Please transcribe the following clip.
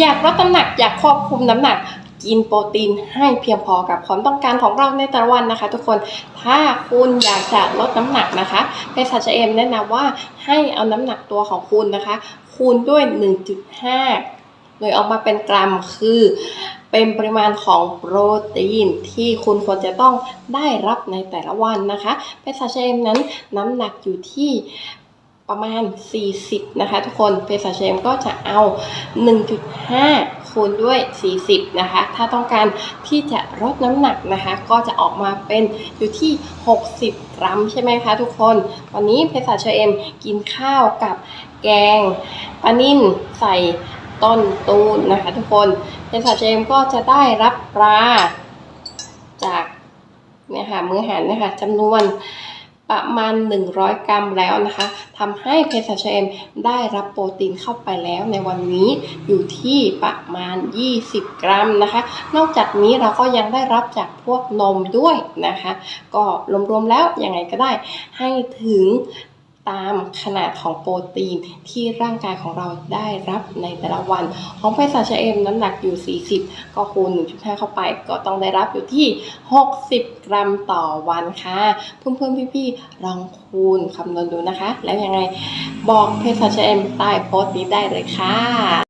อยากลดน้ำหนักอยากควบคุมน้ำหนักกินโปรตีนให้เพียงพอกับความต้องการของเราในแต่ละวันนะคะ ทุกคน ถ้าคุณอยากจะลดน้ำหนักนะคะเภสัชเอมแนะนำว่าให้เอาน้ำหนักตัวของคุณนะคะ คูณด้วย 1.5 โดยออกมาเป็นกรัมคือเป็นปริมาณของโปรตีนที่คุณควรจะต้องได้รับในแต่ละวันนะคะเภสัชเอมนั้นน้ำหนักอยู่ที่ ประมาณ 40 นะคะ ทุกคนเภสัชเอมก็จะเอา 1.5 คูณด้วย 40 นะคะ ถ้าต้องการที่จะลดน้ำหนักนะคะ ก็จะออกมาเป็นอยู่ที่ 60 กรัมใช่ไหมคะทุกคน วันนี้เภสัชเอมกินข้าวกับแกงปลานิ่นใส่ต้นตูนนะคะทุกคนเภสัชเอมก็จะได้รับปลาจากเนี่ยค่ะมื้ออาหารนี่ยค่ะจำนวน ประมาณ 100 กรัมแล้วนะคะทำให้เพชรชเอมได้รับโปรตีนเข้าไปแล้วในวันนี้อยู่ที่ประมาณ 20 กรัมนะคะ นอกจากนี้เราก็ยังได้รับจากพวกนมด้วยนะคะ ก็รวมๆแล้วยังไงก็ได้ให้ถึง ตามขนาดของโปรตีนที่ร่างกายของเราได้รับในแต่ละวัน ของไพศาลเอมน้ำหนักอยู่ 40 ก็คูณ 1.5 เข้าไป ก็ต้องได้รับอยู่ที่ 60 กรัมต่อวันค่ะเพื่อนๆพี่ๆลองคูณคำนวณดูนะคะ แล้วยังไงบอกเภสัชเอมใต้โพสต์นี้ได้เลยค่ะ